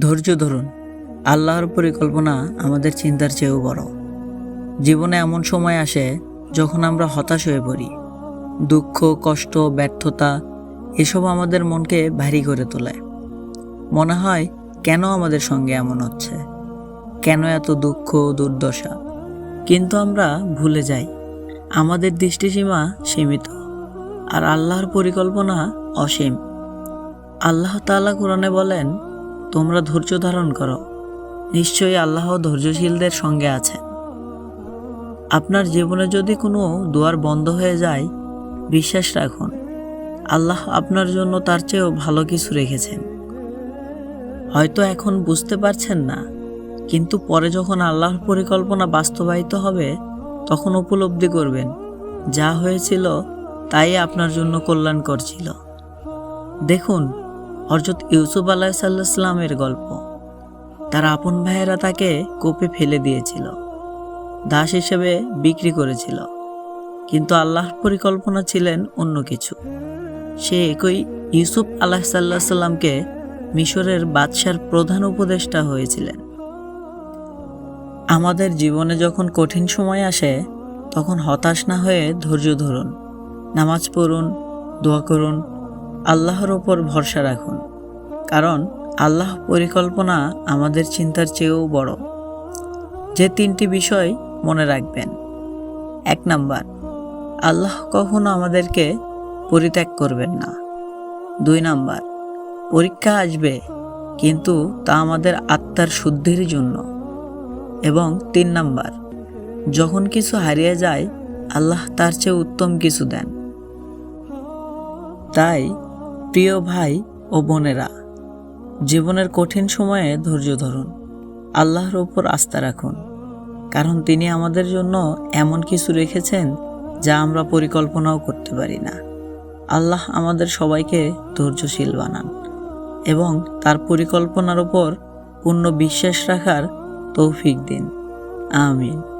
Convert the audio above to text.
ধৈর্য ধরুন। আল্লাহর পরিকল্পনা আমাদের চিন্তার চেয়েও বড়। জীবনে এমন সময় আসে যখন আমরা হতাশ হয়ে পড়ি। দুঃখ, কষ্ট, ব্যর্থতা এসব আমাদের মনকে ভারী করে তোলে। মনে হয়, কেন আমাদের সঙ্গে এমন হচ্ছে? কেন এত দুঃখ, দুর্দশা? কিন্তু আমরা ভুলে যাই। আমাদের দৃষ্টিসীমা সীমিত আর আল্লাহর পরিকল্পনা অসীম। আল্লাহ তাআলা কোরআনে বলেন তোমরা ধৈর্য ধারণ করো। নিশ্চয়ই আল্লাহ ধৈর্যশীলদের সঙ্গে আছেন। আপনার জীবনে যদি কোনো দুয়ার বন্ধ হয়ে যায়, বিশ্বাস রাখুন, আল্লাহ আপনার জন্য তার চেয়েও ভালো কিছু রেখেছেন। হয়তো এখন বুঝতে পারছেন না, কিন্তু পরে যখন আল্লাহর পরিকল্পনা বাস্তবায়িত হবে, তখন উপলব্ধি করবেন, যা হয়েছিল তাই আপনার জন্য কল্যাণকর ছিল। দেখুন হরজত ইউসুফ আলাহ সাল্লাহামের গল্প। তার আপন ভাইয়েরা তাকে কোপে ফেলে দিয়েছিল। দাস হিসেবে বিক্রি করেছিল। কিন্তু আল্লাহর পরিকল্পনা ছিলেন অন্য কিছু। সে একই ইউসুফ আলাহ সাল্লাহ সাল্লামকে মিশরের বাদশার প্রধান উপদেষ্টা হয়েছিলেন। আমাদের জীবনে যখন কঠিন সময় আসে, তখন হতাশ না হয়ে ধৈর্য ধরুন, নামাজ পড়ুন, দোয়া করুন আল্লাহর ওপর ভরসা রাখুন, কারণ আল্লাহ পরিকল্পনা আমাদের চিন্তার চেয়েও বড়। যে তিনটি বিষয় মনে রাখবেন। এক নাম্বার, আল্লাহ কখনো আমাদেরকে পরিত্যাগ করবেন না। দুই নাম্বার, পরীক্ষা আসবে, কিন্তু তা আমাদের আত্মার শুদ্ধির জন্য। এবং তিন নাম্বার, যখন কিছু হারিয়ে যায়, আল্লাহ তার চেয়ে উত্তম কিছু দেন। তাই প্রিয় ভাই ও বোনেরা, জীবনের কঠিন সময়ে ধৈর্য ধরুন, আল্লাহর ওপর আস্থা রাখুন, কারণ তিনি আমাদের জন্য এমন কিছু রেখেছেন যা আমরা পরিকল্পনাও করতে পারি না। আল্লাহ আমাদের সবাইকে ধৈর্যশীল বানান এবং তার পরিকল্পনার ওপর পূর্ণ বিশ্বাস রাখার তৌফিক দিন। আমিন।